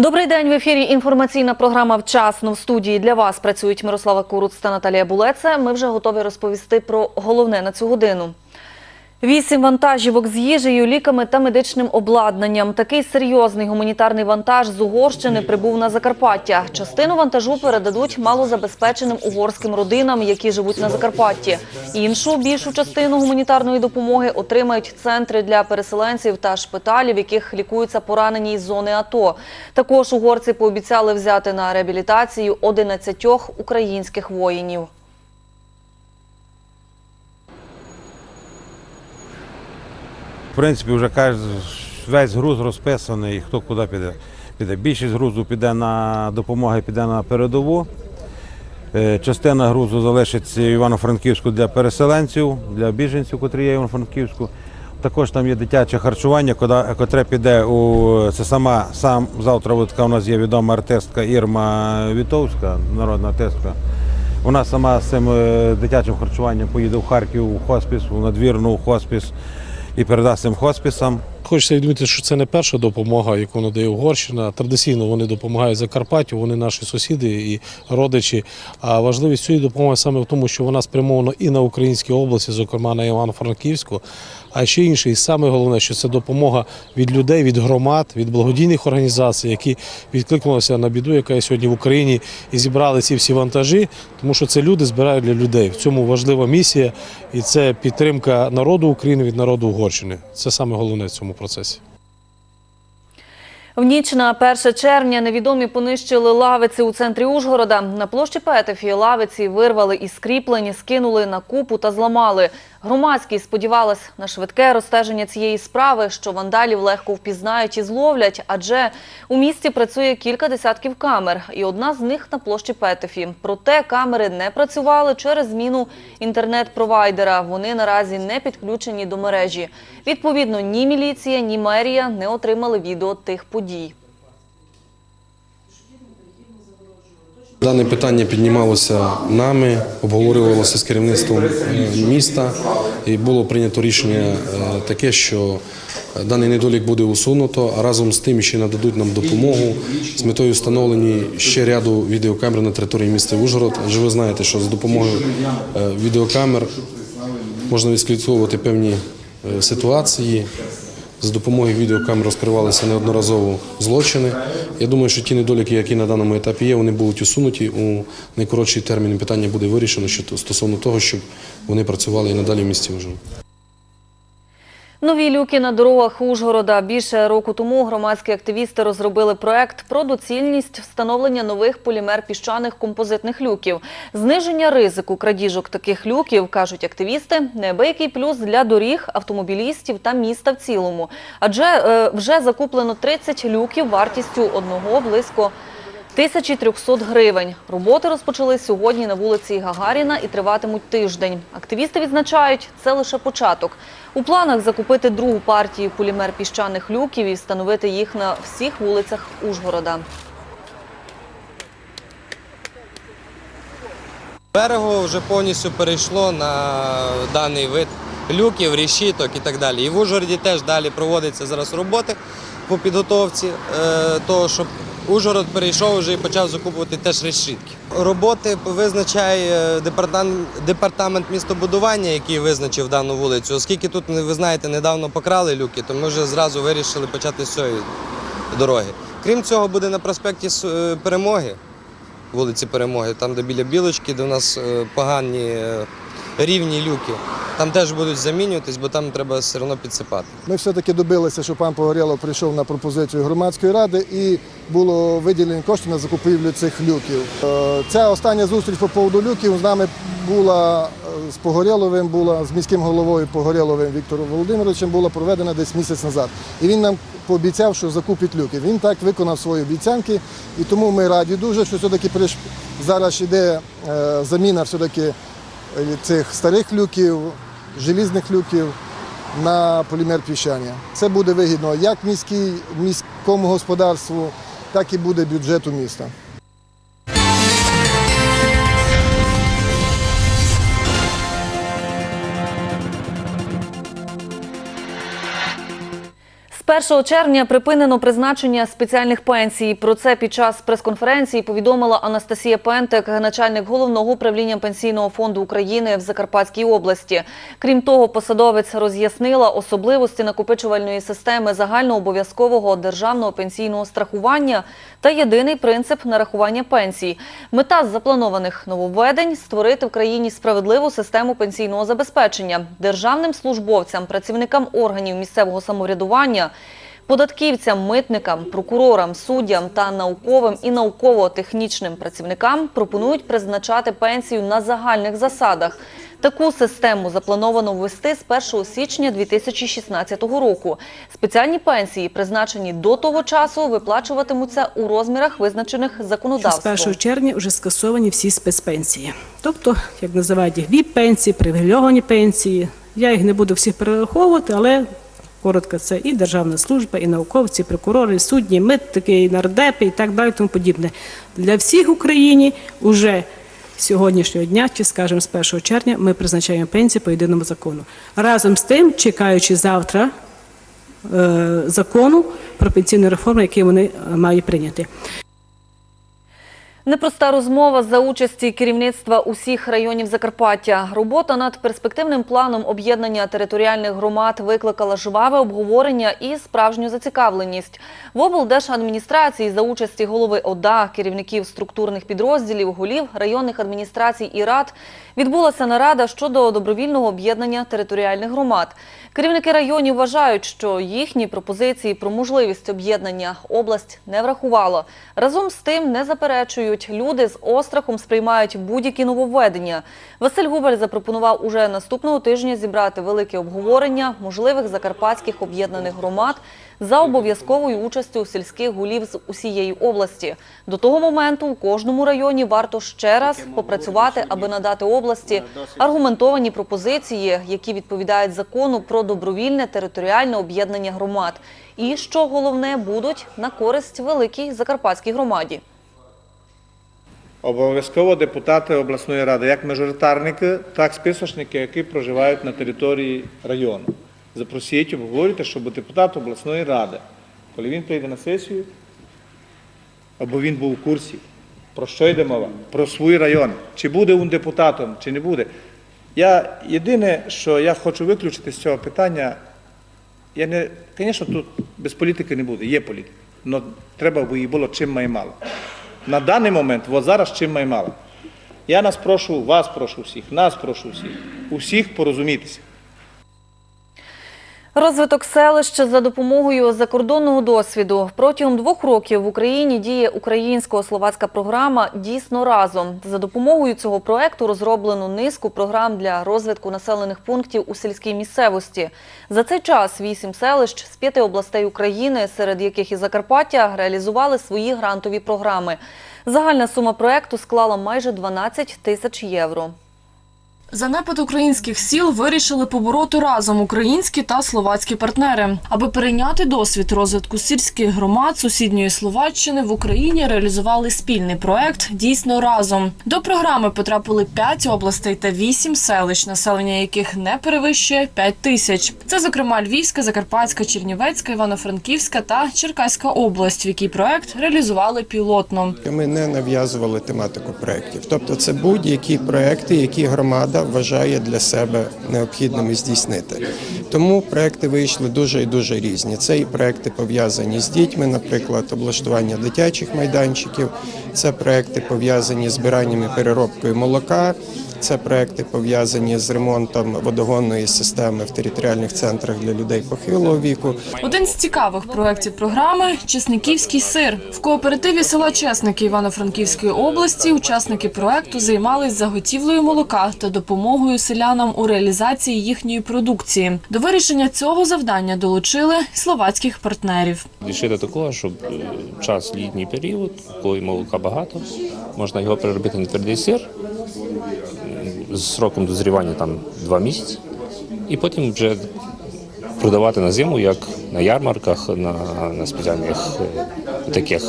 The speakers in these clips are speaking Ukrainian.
Добрий день в ефірі. Інформаційна програма вчасно в студії для вас працюють Мирослава Куруц та Наталія Булеце. Ми вже готові розповісти про головне на цю годину. Вісім вантажівок з їжею, ліками та медичним обладнанням. Такий серйозний гуманітарний вантаж з Угорщини прибув на Закарпаття. Частину вантажу передадуть малозабезпеченим угорським родинам, які живуть на Закарпатті. Іншу більшу частину гуманітарної допомоги отримають центри для переселенців та шпиталі, в яких лікуються поранені із зони АТО. Також угорці пообіцяли взяти на реабілітацію 11 українських воїнів. Принципі, вже весь груз розписаний, хто куди піде. піде. Більшість грузу піде на допомогу, піде на передову. Е, Частина грузу залишиться в Івано-Франківську для переселенців, для біженців, котрі є в Івано-Франківську. Також там є дитяче харчування, котре піде у це сама сам завтра. Така у нас є відома артистка Ірма Вітовська, народна артистка. Вона сама з цим е, дитячим харчуванням поїде в Харків, у хоспіс, у надвірну у хоспіс і передасть цим хоспісам. Хочеться відмітити, що це не перша допомога, яку надає Угорщина. Традиційно вони допомагають Закарпаттю, вони наші сусіди і родичі. А важливість цієї допомоги саме в тому, що вона спрямована і на українські області, зокрема на Івано-Франківську. А ще інше, і саме головне, що це допомога від людей, від громад, від благодійних організацій, які відкликнулися на біду, яка є сьогодні в Україні, і зібрали ці всі вантажі, тому що це люди збирають для людей. В цьому важлива місія, і це підтримка народу України від народу Угорщини. Це саме головне в цьому процесі. В ніч на 1 червня невідомі понищили лавиці у центрі Ужгорода. На площі Петефі лавиці вирвали із кріплень, скинули на купу та зламали. Громадськість сподівалась на швидке розстеження цієї справи, що вандалів легко впізнають і зловлять, адже у місті працює кілька десятків камер, і одна з них на площі Петефі. Проте камери не працювали через зміну інтернет-провайдера. Вони наразі не підключені до мережі. Відповідно, ні міліція, ні мерія не отримали відео тих подій. Дане питання піднімалося нами, обговорювалося з керівництвом е, міста, і було прийнято рішення е, таке, що даний недолік буде усунуто, а разом з тим ще нададуть нам допомогу з метою встановлення ще ряду відеокамер на території міста Ужгород. Адже ви знаєте, що з допомогою е, відеокамер можна відслідковувати певні е, ситуації. З допомогою відеокамер розкривалися неодноразово злочини. Я думаю, що ті недоліки, які на даному етапі є, вони будуть усунуті у найкоротший термін. Питання буде вирішено стосовно того, щоб вони працювали і надалі в місті Ужгород. Нові люки на дорогах Ужгорода. Більше року тому громадські активісти розробили проект про доцільність встановлення нових полімер-піщаних композитних люків. Зниження ризику крадіжок таких люків, кажуть активісти, неабиякий плюс для доріг, автомобілістів та міста в цілому. Адже е, вже закуплено 30 люків вартістю одного близько 1300 гривень. Роботи розпочали сьогодні на вулиці Гагаріна і триватимуть тиждень. Активісти відзначають, це лише початок. У планах закупити другу партію полімер піщаних люків і встановити їх на всіх вулицях Ужгорода. Берего вже повністю перейшло на даний вид люків, решіток і так далі. І в Ужгороді теж далі проводяться зараз роботи по підготовці е, того, щоб Ужгород перейшов вже і почав закупувати теж решітки. Роботи визначає департамент, департамент містобудування, який визначив дану вулицю. Оскільки тут, ви знаєте, недавно покрали люки, то ми вже зразу вирішили почати з цієї дороги. Крім цього, буде на проспекті е, Перемоги вулиці Перемоги, там, де біля білочки, де в нас е, погані е, рівні люки. Там теж будуть замінюватись, бо там треба все одно підсипати. Ми все-таки добилися, що пан Погорєлов прийшов на пропозицію громадської ради і було виділені кошти на закупівлю цих люків. Е, Ця остання зустріч по поводу люків з нами була е, з Погорєловим, була з міським головою Погорєловим Віктором Володимировичем, була проведена десь місяць назад. І він нам пообіцяв, що закупить люки. Він так виконав свої обіцянки, і тому ми раді дуже, що все-таки зараз іде е, заміна все-таки цих старих люків, желізних люків на полімер піщання. Це буде вигідно як міській, міському господарству, так і буде бюджету міста. З З 1 червня припинено призначення спеціальних пенсій. Про це під час прес-конференції повідомила Анастасія Пентек, начальник головного управління пенсійного фонду України в Закарпатській області. Крім того, посадовець роз'яснила особливості накопичувальної системи загальнообов'язкового державного пенсійного страхування та єдиний принцип нарахування пенсій. Мета запланованих нововведень створити в країні справедливу систему пенсійного забезпечення державним службовцям, працівникам органів місцевого самоврядування. Податківцям, митникам, прокурорам, суддям та науковим і науково-технічним працівникам пропонують призначати пенсію на загальних засадах. Таку систему заплановано ввести з 1 січня 2016 року. Спеціальні пенсії, призначені до того часу, виплачуватимуться у розмірах, визначених що з 1 червня вже скасовані всі спецпенсії. Тобто, як називають їх ВІП-пенсії, привілейовані пенсії. Я їх не буду всіх перераховувати, але коротко це і державна служба, і науковці, і прокурори, і судді, митники, і нардепи, і так далі, тому подібне. Для всіх в Україні уже сьогоднішнього дня, чи скажімо, з 1 червня, ми призначаємо пенсії по єдиному закону. Разом з тим, чекаючи завтра е, закону про пенсійну реформу, який вони е, мають прийняти. Непроста розмова за участі керівництва усіх районів Закарпаття. Робота над перспективним планом об'єднання територіальних громад викликала жваве обговорення і справжню зацікавленість. В облдержадміністрації за участі голови ОДА, керівників структурних підрозділів, голів районних адміністрацій і рад відбулася нарада щодо добровільного об'єднання територіальних громад. Керівники районів вважають, що їхні пропозиції про можливість об'єднання область не врахувала. Разом з тим не заперечують, люди з острахом сприймають будь-які нововведення. Василь Губель запропонував уже наступного тижня зібрати велике обговорення можливих закарпатських об'єднаних громад за обов'язковою участю сільських голів з усієї області. До того моменту у кожному районі варто ще раз попрацювати, аби надати області аргументовані пропозиції, які відповідають закону про добровільне територіальне об'єднання громад. І що головне, будуть на користь великій закарпатській громаді. Обов'язково депутати обласної ради, як мажоритарники, так і списочники, які проживають на території району. Запросіть, обговорюйте, щоб депутат обласної ради, коли він прийде на сесію, або він був у курсі, про що йде мова, про свій район, чи буде він депутатом, чи не буде. Я єдине, що я хочу виключити з цього питання, я не, звісно, тут без політики не буде, є політика, але треба, бо її було чим має мало. На даний момент, от зараз чим має мало. Я нас прошу, вас прошу всіх, нас прошу всіх, усіх порозумітися. Розвиток селища за допомогою закордонного досвіду протягом двох років в Україні діє українсько-словацька програма Дійсно разом. За допомогою цього проекту розроблено низку програм для розвитку населених пунктів у сільській місцевості. За цей час вісім селищ з п'яти областей України, серед яких і Закарпаття, реалізували свої грантові програми. Загальна сума проекту склала майже 12 тисяч євро. Занепад українських сіл вирішили побороти разом українські та словацькі партнери. Аби перейняти досвід розвитку сільських громад сусідньої Словаччини в Україні реалізували спільний проект дійсно разом. До програми потрапили 5 областей та 8 селищ, населення яких не перевищує 5 тисяч. Це, зокрема, Львівська, Закарпатська, Чернівецька, Івано-Франківська та Черкаська область, в якій проект реалізували пілотно. Ми не нав'язували тематику проєктів. Тобто це будь-які проекти, які громада вважає для себе необхідними здійснити. Тому проекти вийшли дуже і дуже різні. Це і проекти пов'язані з дітьми, наприклад, облаштування дитячих майданчиків, це проекти пов'язані з збиранням і переробкою молока. Це проекти пов'язані з ремонтом водогонної системи в територіальних центрах для людей похилого віку. Один з цікавих проєктів програми Чесниківський сир. В кооперативі села Чесники Івано-Франківської області учасники проекту займались заготівлею молока та допомогою селянам у реалізації їхньої продукції. До вирішення цього завдання долучили словацьких партнерів. Дійшли до такого, щоб е, час літній період, коли молока багато, можна його переробити на твердий сир з сроком дозрівання там два місяці, і потім вже продавати на зиму, як на ярмарках, на, на спеціальних е, таких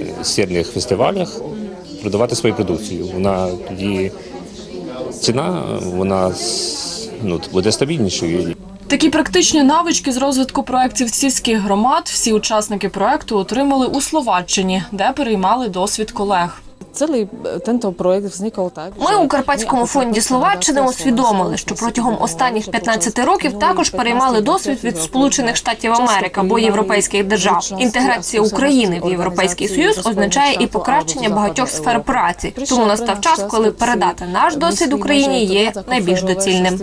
е, сирних фестивалях, продавати свою продукцію. Вона тоді ціна, вона ну, буде стабільнішою. Такі практичні навички з розвитку проєктів сільських громад всі учасники проєкту отримали у Словаччині, де переймали досвід колег. Целий тento проект зникав так. Ми у Карпатському фонді Словаччини усвідомили, що протягом останніх 15 років також переймали досвід від Сполучених Штатів Америки або європейських держав. Інтеграція України в Європейський Союз означає і покращення багатьох сфер праці. Тому настав час, коли передати наш досвід Україні є найбільш доцільним.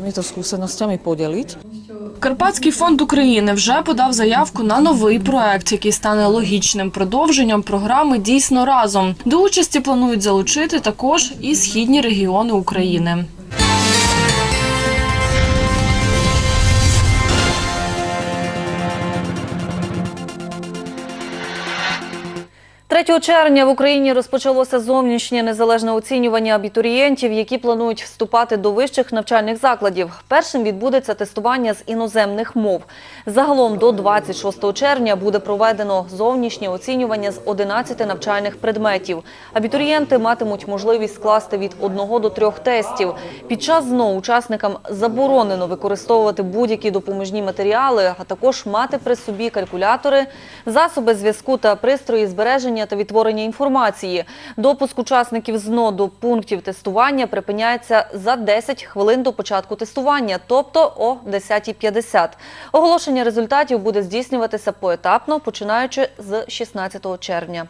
Карпатський фонд України вже подав заявку на новий проект, який стане логічним продовженням програми Дійсно разом. До участі планують залучити також і східні регіони України. 3 червня в Україні розпочалося зовнішнє незалежне оцінювання абітурієнтів, які планують вступати до вищих навчальних закладів. Першим відбудеться тестування з іноземних мов. Загалом до 26 червня буде проведено зовнішнє оцінювання з 11 навчальних предметів. Абітурієнти матимуть можливість скласти від 1 до 3 тестів. Під час ЗНО учасникам заборонено використовувати будь-які допоміжні матеріали, а також мати при собі калькулятори, засоби зв'язку та пристрої збереження та відтворення інформації. Допуск учасників ЗНО до пунктів тестування припиняється за 10 хвилин до початку тестування, тобто о 10.50. Оголошення результатів буде здійснюватися поетапно, починаючи з 16 червня.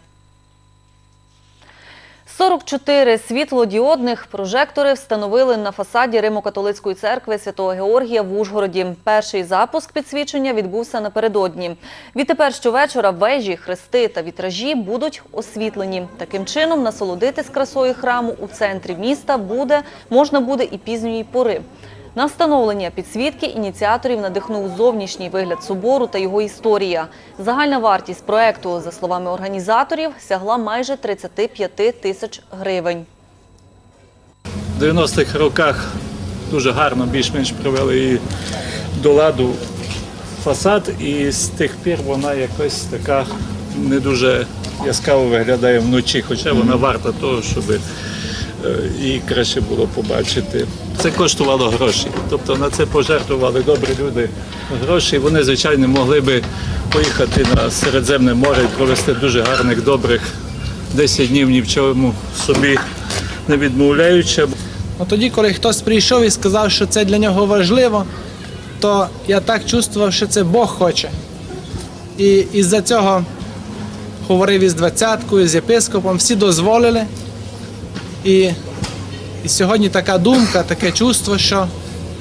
44 світлодіодних прожектори встановили на фасаді Римо-католицької церкви Святого Георгія в Ужгороді. Перший запуск підсвічення відбувся напередодні. Відтепер щовечора вежі, хрести та вітражі будуть освітлені. Таким чином насолодитись красою храму у центрі міста буде можна буде і пізньої пори. На встановлення підсвітки ініціаторів надихнув зовнішній вигляд собору та його історія. Загальна вартість проекту, за словами організаторів, сягла майже 35 тисяч гривень. В 90-х роках дуже гарно більш-менш привели її до ладу фасад, і з тих пір вона якось така не дуже яскраво виглядає вночі, хоча вона варта того, щоб е, її краще було побачити. Це коштувало гроші. Тобто на це пожертвували добрі люди гроші. Вони, звичайно, могли би поїхати на Середземне море і провести дуже гарних, добрих 10 днів ні в чому собі не відмовляючи. Ну, тоді, коли хтось прийшов і сказав, що це для нього важливо, то я так чувствував, що це Бог хоче. І із-за цього говорив із двадцяткою, з єпископом, всі дозволили. І, і сьогодні така думка, таке чувство, що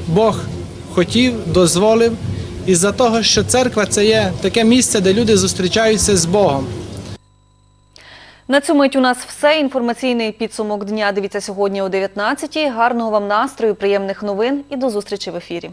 Бог хотів, дозволив, із-за того, що церква це є таке місце, де люди зустрічаються з Богом. На цю мить у нас все. Інформаційний підсумок дня. Дивіться сьогодні о 19-й. Гарного вам настрою, приємних новин і до зустрічі в ефірі.